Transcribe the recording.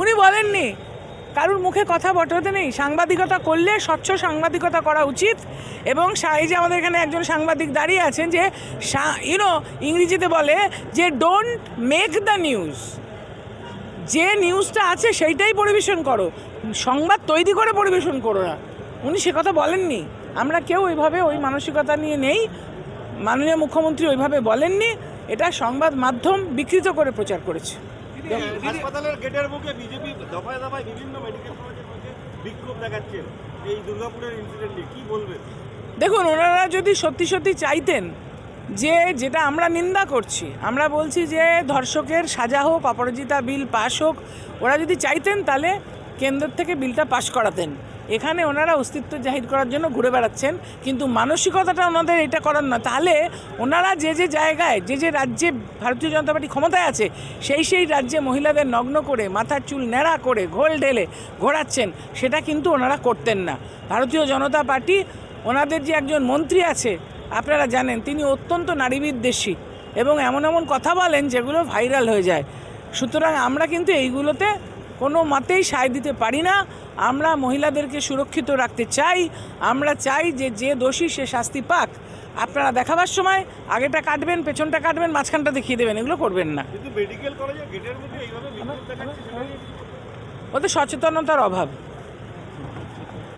উনি বলেননি। কারুর মুখে কথা বটাতে নেই। সাংবাদিকতা করলে স্বচ্ছ সাংবাদিকতা করা উচিত। এবং এই যে আমাদের এখানে একজন সাংবাদিক দাঁড়িয়ে আছেন যে ইউনো ইংরেজিতে বলে যে ডোন্ট মেক দ্য নিউজ যে নিউজটা আছে সেইটাই পরিবেশন করো। সংবাদ তৈরি করে পরিবেশন করো না। উনি সে কথা বলেননি। আমরা কেউ ওইভাবে ওই মানসিকতা নিয়ে নেই। মাননীয় মুখ্যমন্ত্রী ওইভাবে বলেননি। এটা সংবাদ মাধ্যম বিকৃত করে প্রচার করেছে। হাসপাতালের গেটের মুখে বিজেপি দফায় দফায় বিভিন্ন মেডিকেল কলেজের মধ্যে বিক্ষোভ দেখাচ্ছেন এই দুর্গাপুরের ইনসিডেন্ট নিয়ে। কি বলবেন? দেখুন ওনারা যদি সত্যি সত্যি চাইতেন যে যেটা আমরা নিন্দা করছি আমরা বলছি যে ধর্ষকের সাজা হোক অপরাজিতা বিল পাশ হোক ওরা যদি চাইতেন তাহলে কেন্দ্র থেকে বিলটা পাশ করাতেন। এখানে ওনারা অস্তিত্ব জাহির করার জন্য ঘুরে বেড়াচ্ছেন, কিন্তু মানসিকতাটা ওনাদের এটা করার না তাহলে ওনারা যে যে জায়গায়, যে যে রাজ্যে ভারতীয় জনতা পার্টি ক্ষমতায় আছে, সেই সেই রাজ্যে মহিলাদের নগ্ন করে, মাথার চুল ন্যাড়া করে, ঘোল ঢেলে ঘোরাচ্ছেন, সেটা কিন্তু ওনারা করতেন না। ভারতীয় জনতা পার্টি, ওনাদের যে একজন মন্ত্রী আছে, আপনারা জানেন, তিনি অত্যন্ত নারীবিদ্বেষী এবং এমন এমন কথা বলেন যেগুলো ভাইরাল হয়ে যায়। সুতরাং আমরা কিন্তু এইগুলোতে কোনো মতেই সায় দিতে পারি না। আমরা মহিলাদেরকে সুরক্ষিত রাখতে চাই। আমরা চাই যে যে দোষী সে শাস্তি পাক। আপনারা দেখাবার সময় আগেটা কাটবেন পেছনটা কাটবেন মাঝখানটা দেখিয়ে দেবেন এগুলো করবেন না। ওদের সচেতনতার অভাব।